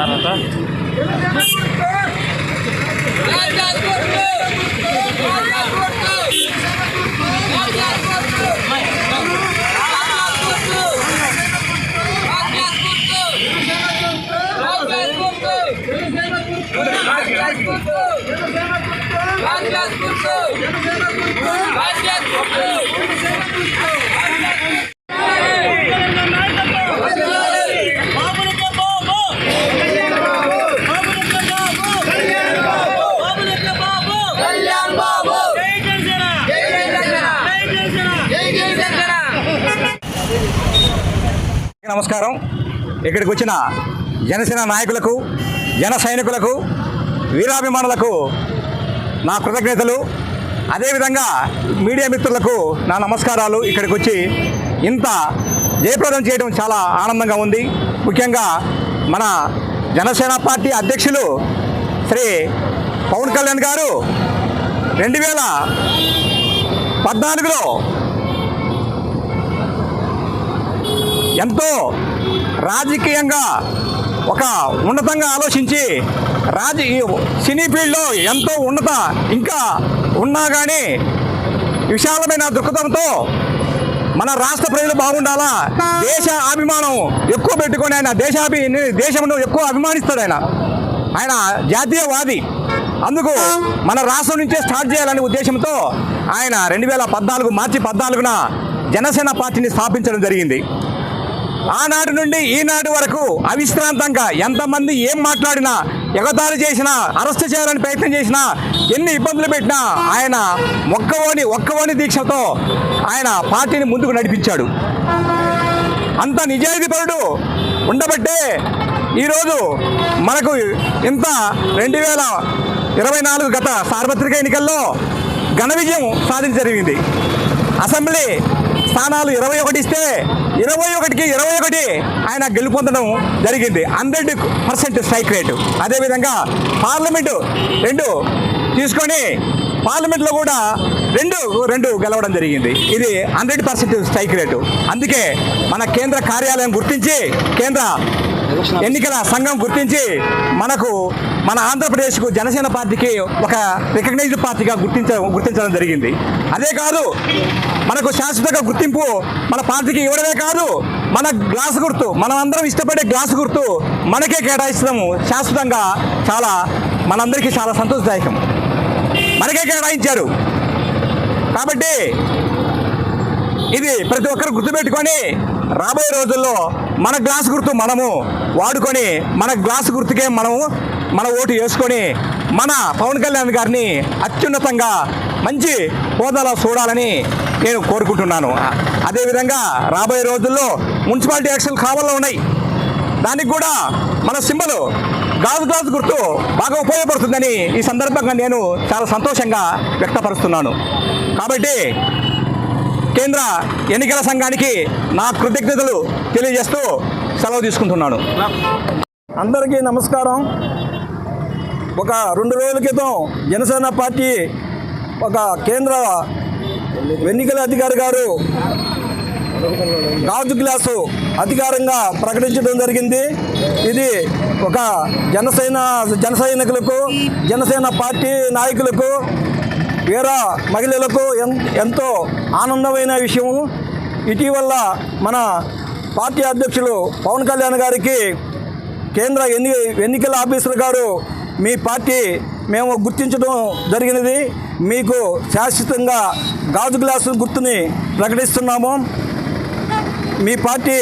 జై జనసేన పవన్ కళ్యాణ్ గారి నాయకత్వం నమస్కారం. ఇక్కడికి వచ్చిన జనసేన నాయకులకు జన సైనికులకు వీరాభిమానులకు నా కృతజ్ఞతలు. అదేవిధంగా మీడియా మిత్రులకు నా నమస్కారాలు. ఇక్కడికి వచ్చి ఇంత జయప్రదం చేయడం చాలా ఆనందంగా ఉంది. ముఖ్యంగా మన జనసేన పార్టీ అధ్యక్షులు శ్రీ పవన్ కళ్యాణ్ గారు రెండు వేల పద్నాలుగులో ఎంతో రాజకీయంగా ఒక ఉన్నతంగా ఆలోచించి రాజ ఈ సినీ ఫీల్డ్లో ఎంతో ఉన్నత ఇంకా ఉన్నా కానీ విశాలమైన దృక్పథంతో మన రాష్ట్ర ప్రజలు బాగుండాలా? దేశ అభిమానం ఎక్కువ పెట్టుకొని ఆయన దేశాభి దేశంలో ఎక్కువ అభిమానిస్తాడు ఆయన. ఆయన జాతీయవాది. అందుకు మన రాష్ట్రం నుంచే స్టార్ట్ చేయాలనే ఉద్దేశంతో ఆయన రెండు వేల పద్నాలుగు మార్చి పద్నాలుగున జనసేన పార్టీని స్థాపించడం జరిగింది. ఆనాటి నుండి ఈనాటి వరకు అవిశ్రాంతంగా ఎంతమంది ఏం మాట్లాడినా ఎగతాళి చేసినా అరెస్ట్ చేయాలని ప్రయత్నం చేసినా ఎన్ని ఇబ్బందులు పెట్టినా ఆయన ఒక్కవోని ఒక్కవోని దీక్షతో ఆయన పార్టీని ముందుకు నడిపించాడు. అంత నిజాయితీపరుడు ఉండబట్టే ఈరోజు మనకు ఇంత రెండు వేల ఇరవై నాలుగు గత సార్వత్రిక ఎన్నికల్లో ఘన విజయం సాధించ జరిగింది. అసెంబ్లీ స్థానాలు ఇరవై ఒకటి ఇస్తే ఇరవై ఒకటికి ఇరవై ఒకటి ఆయన గెలుపొందడం జరిగింది. Hundred percent strike rate. అదేవిధంగా పార్లమెంటు రెండు తీసుకొని పార్లమెంట్లో కూడా రెండు రెండు గెలవడం జరిగింది. ఇది హండ్రెడ్ పర్సెంట్ స్ట్రైక్ రేటు. అందుకే మన కేంద్ర కార్యాలయం గుర్తించి కేంద్ర ఎన్నికల సంఘం గుర్తించి మనకు మన ఆంధ్రప్రదేశ్కు జనసేన పార్టీకి ఒక రికగ్నైజ్డ్ పార్టీగా గుర్తించ గుర్తించడం జరిగింది. అదే కాదు మనకు శాశ్వతంగా గుర్తింపు మన పార్టీకి ఇవ్వడమే కాదు మన గ్లాస్ గుర్తు మనం అందరం ఇష్టపడే గ్లాస్ గుర్తు మనకే కేటాయిస్తాము. శాశ్వతంగా చాలా మనందరికీ చాలా సంతోషదాయకం. మనకే కేటాయించారు. కాబట్టి ఇది ప్రతి ఒక్కరు గుర్తుపెట్టుకొని రాబోయే రోజుల్లో మన గ్లాస్ గుర్తు మనము వాడుకొని మన గ్లాస్ గుర్తుకే మనము మన ఓటు వేసుకొని మన పవన్ కళ్యాణ్ గారిని అత్యున్నతంగా మంచి హోదాలో చూడాలని నేను కోరుకుంటున్నాను. అదేవిధంగా రాబోయే రోజుల్లో మున్సిపాలిటీ ఎలక్షన్లు కావాలో ఉన్నాయి. దానికి కూడా మన సింబలు గాజు గాజు గుర్తు బాగా ఉపయోగపడుతుందని ఈ సందర్భంగా నేను చాలా సంతోషంగా వ్యక్తపరుస్తున్నాను. కాబట్టి కేంద్ర ఎన్నికల సంఘానికి నా కృతజ్ఞతలు తెలియజేస్తూ సెలవు తీసుకుంటున్నాను. అందరికీ నమస్కారం. ఒక రెండు రోజుల క్రితం జనసేన పార్టీ ఒక కేంద్ర ఎన్నికల అధికారి గారు గాజు గ్లాసు అధికారంగా ప్రకటించడం జరిగింది. ఇది ఒక జనసేన జన సైనికులకు జనసేన పార్టీ నాయకులకు వీర మహిళలకు ఎంతో ఆనందమైన విషయము. ఇటీవల మన పార్టీ అధ్యక్షులు పవన్ కళ్యాణ్ గారికి కేంద్ర ఎన్ని ఎన్నికల ఆఫీసర్ గారు మీ పార్టీ మేము గుర్తించడం జరిగినది. మీకు శాశ్వతంగా గాజు గ్లాసు గుర్తుని ప్రకటిస్తున్నాము. మీ పార్టీ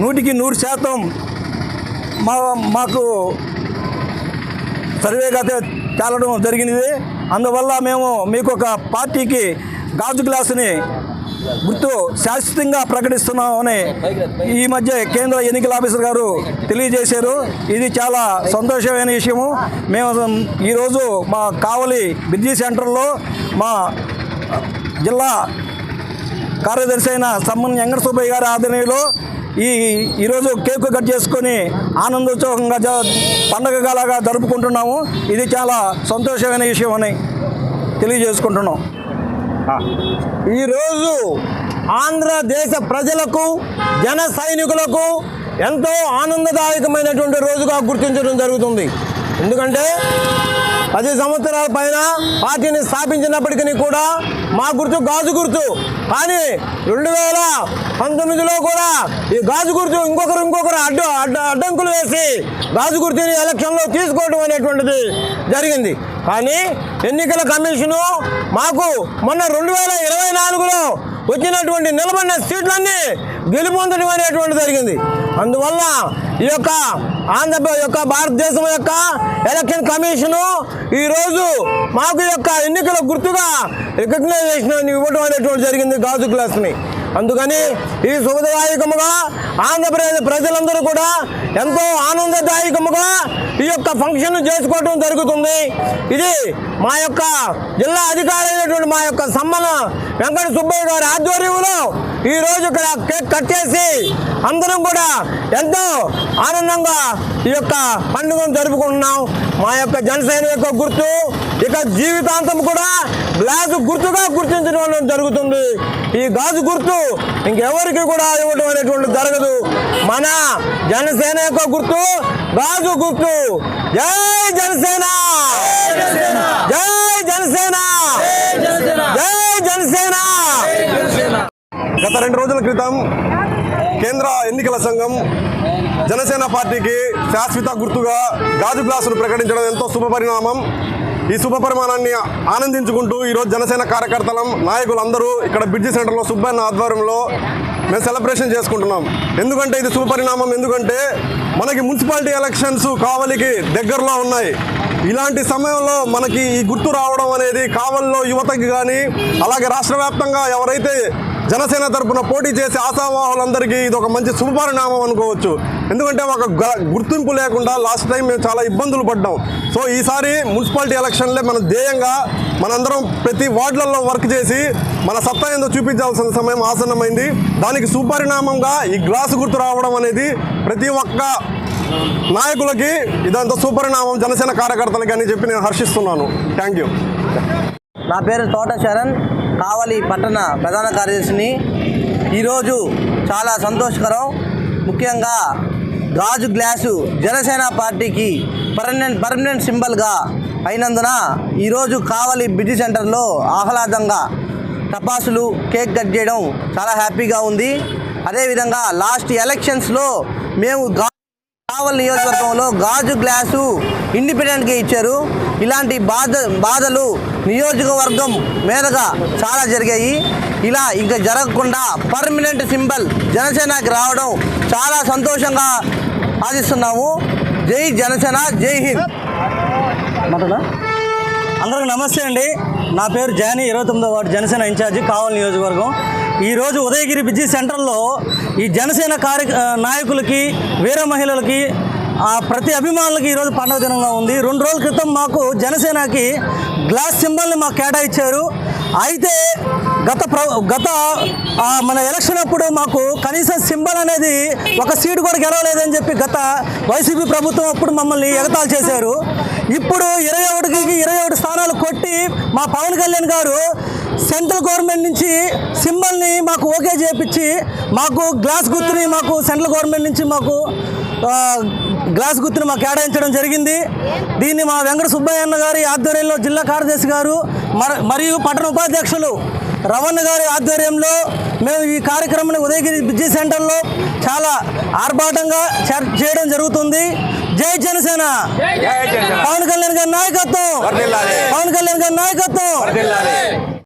నూటికి నూరు శాతం మా మాకు సర్వేగా తేలడం జరిగినది. అందువల్ల మేము మీకు ఒక పార్టీకి గాజు గ్లాసుని గుర్తు శాశ్వతంగా ప్రకటిస్తున్నామని ఈ మధ్య కేంద్ర ఎన్నికల ఆఫీసర్ గారు తెలియజేశారు. ఇది చాలా సంతోషమైన విషయము. మేము ఈరోజు మా కావలి బిజీ సెంటర్లో మా జిల్లా కార్యదర్శి అయిన సమ్మన్ వెంకట సుబ్బయ్య గారి ఆధ్వర్యంలో ఈ ఈరోజు కేక్ కట్ చేసుకొని ఆనందోత్సవంగా జ పండగలాగా జరుపుకుంటున్నాము. ఇది చాలా సంతోషమైన విషయం అని తెలియజేసుకుంటున్నాం. ఈరోజు ఆంధ్రదేశ ప్రజలకు జన సైనికులకు ఎంతో ఆనందదాయకమైనటువంటి రోజుగా గుర్తించడం జరుగుతుంది. ఎందుకంటే పది సంవత్సరాల పైన పార్టీని స్థాపించినప్పటికీ కూడా మా గుర్తు గాజు గుర్తు. కానీ రెండు వేల పంతొమ్మిదిలో కూడా ఈ గాజు గుర్తు ఇంకొకరు ఇంకొకరు అడ్డు అడ్డ అడ్డంకులు వేసి గాజు గుర్తుని ఎలక్షన్లో తీసుకోవడం అనేటువంటిది జరిగింది. కానీ ఎన్నికల కమిషను మాకు మొన్న రెండు వేల ఇరవై నాలుగులో వచ్చినటువంటి నిలబడిన సీట్లన్నీ గెలుపొందడం అనేటువంటి జరిగింది. అందువల్ల ఈ యొక్క ఆంధ్రప్రదేశ్ యొక్క భారతదేశం యొక్క ఎలక్షన్ కమిషను ఈరోజు మాకు యొక్క ఎన్నికల గుర్తుగా రికగ్నైజేషన్ ఇవ్వడం అనేటువంటి జరిగింది గాజు గ్లాస్ని. అందుకని ఈ శుభదాయకముగా ఆంధ్రప్రదేశ్ ప్రజలందరూ కూడా ఎంతో ఆనందదాయకముగా ఈ యొక్క ఫంక్షన్ చేసుకోవడం జరుగుతుంది. ఇది మా యొక్క జిల్లా అధికారి అయినటువంటి మా యొక్క సమ్మన వెంకట సుబ్బయ్య గారి ఆధ్వర్యంలో ఈ ఇక్కడ కేక్ కట్ చేసి అందరం కూడా ఎంతో ఆనందంగా ఈ యొక్క పండుగను జరుపుకుంటున్నాం. మా యొక్క జనసేన యొక్క గుర్తు ఇక జీవితాంతం కూడా గ్లాసు గుర్తుగా గుర్తించడం జరుగుతుంది. ఈ గాజు గుర్తు ఇంకెవరికి కూడా ఇవ్వడం అనేటువంటి జరగదు. మన జనసేన యొక్క గుర్తు రాజు గుర్తు. జై జనసేన! జై జనసేన! జై జనసేన! గత రెండు రోజుల క్రితం కేంద్ర ఎన్నికల సంఘం జనసేన పార్టీకి శాశ్వత గుర్తుగా గాజు గ్లాసును ప్రకటించడం ఎంతో శుభపరిణామం. ఈ శుభపరిమాణాన్ని ఆనందించుకుంటూ ఈరోజు జనసేన కార్యకర్తలం నాయకులందరూ ఇక్కడ బ్రిడ్జి సెంటర్లో సుబ్బన్న ఆధ్వర్యంలో మేము సెలబ్రేషన్ చేసుకుంటున్నాం. ఎందుకంటే ఇది శుభపరిణామం ఎందుకంటే మనకి మున్సిపాలిటీ ఎలక్షన్స్ కావలికి దగ్గరలో ఉన్నాయి. ఇలాంటి సమయంలో మనకి ఈ గుర్తు రావడం అనేది కావల్లో యువతకి కానీ అలాగే రాష్ట్ర వ్యాప్తంగా ఎవరైతే జనసేన తరపున పోటీ చేసే ఆశావాహులందరికీ ఇది ఒక మంచి శుభపరిణామం అనుకోవచ్చు. ఎందుకంటే ఒక గ- గుర్తింపు లేకుండా లాస్ట్ టైం మేము చాలా ఇబ్బందులు పడ్డాం. సో ఈసారి మున్సిపాలిటీ ఎలక్షన్లే మన ధ్యేయంగా మనందరం ప్రతి వార్డులలో వర్క్ చేసి మన సత్తా ఏందో చూపించాల్సిన సమయం ఆసన్నమైంది. దానికి సుపరిణామంగా ఈ గ్లాసు గుర్తు రావడం అనేది ప్రతి ఒక్క నాయకులకి ఇదంతా సుపరిణామం జనసేన కార్యకర్తలకి అని చెప్పి నేను హర్షిస్తున్నాను. Thank you. నా పేరు తోట శరణ్. కావలి పట్టణ ప్రధాన కార్యదర్శిని. ఈరోజు చాలా సంతోషకరం. ముఖ్యంగా గాజు గ్లాసు జనసేన పార్టీకి పర్మనెంట్ పర్మనెంట్ సింబల్గా అయినందున ఈరోజు కావలి బిజీ సెంటర్లో ఆహ్లాదంగా టపాసులు కేక్ కట్ చేయడం చాలా హ్యాపీగా ఉంది. అదేవిధంగా లాస్ట్ ఎలక్షన్స్లో మేము గా కావల్ నియోజకవర్గంలో గాజు గ్లాసు ఇండిపెండెంట్గా ఇచ్చారు. ఇలాంటి బాధ బాధలు నియోజకవర్గం మీదగా చాలా జరిగాయి. ఇలా ఇంకా జరగకుండా పర్మనెంట్ సింబల్ జనసేనకి రావడం చాలా సంతోషంగా ఆశిస్తున్నాము. జై జనసేన జై హింద్. అందరికీ అందరికి నమస్తే అండి. నా పేరు జానీ ఇరవై తొమ్మిదో వార్డు జనసేన ఇన్ఛార్జి కావల్ నియోజకవర్గం. ఈరోజు ఉదయగిరి బిజీ సెంటర్లో ఈ జనసేన కార్య నాయకులకి వీర మహిళలకి ఆ ప్రతి అభిమానులకి ఈరోజు పండుగ దినంగా ఉంది. రెండు రోజుల క్రితం మాకు జనసేనకి గ్లాస్ సింబల్ని మాకు కేటాయించారు. అయితే గత ప్ర గత మన ఎలక్షన్ అప్పుడు మాకు కనీసం సింబల్ అనేది ఒక సీటు కూడా గెలవలేదని చెప్పి గత వైసీపీ ప్రభుత్వం అప్పుడు మమ్మల్ని ఎగతాలు చేశారు. ఇప్పుడు ఇరవై ఒకటికి ఇరవై ఒకటి స్థానాలు కొట్టి మా పవన్ కళ్యాణ్ గారు సెంట్రల్ గవర్నమెంట్ నుంచి సింబల్ని మాకు ఓకే చేపించి మాకు గ్లాస్ గుర్తుని మాకు సెంట్రల్ గవర్నమెంట్ నుంచి మాకు గ్లాస్ గుర్తుని మాకు కేటాయించడం జరిగింది. దీన్ని మా వెంకట సుబ్బయ్య అన్న గారి ఆధ్వర్యంలో జిల్లా కార్యదర్శి గారు మర- మరియు పట్టణ ఉపాధ్యక్షులు రవణ గారి ఆధ్వర్యంలో మేము ఈ కార్యక్రమాన్ని ఉదయగిరి బిజీ సెంటర్లో చాలా ఆర్భాటంగా చేయడం జరుగుతుంది. జై జనసేన! పవన్ కళ్యాణ్ గారి నాయకత్వం. పవన్ కళ్యాణ్ గారి నాయకత్వం!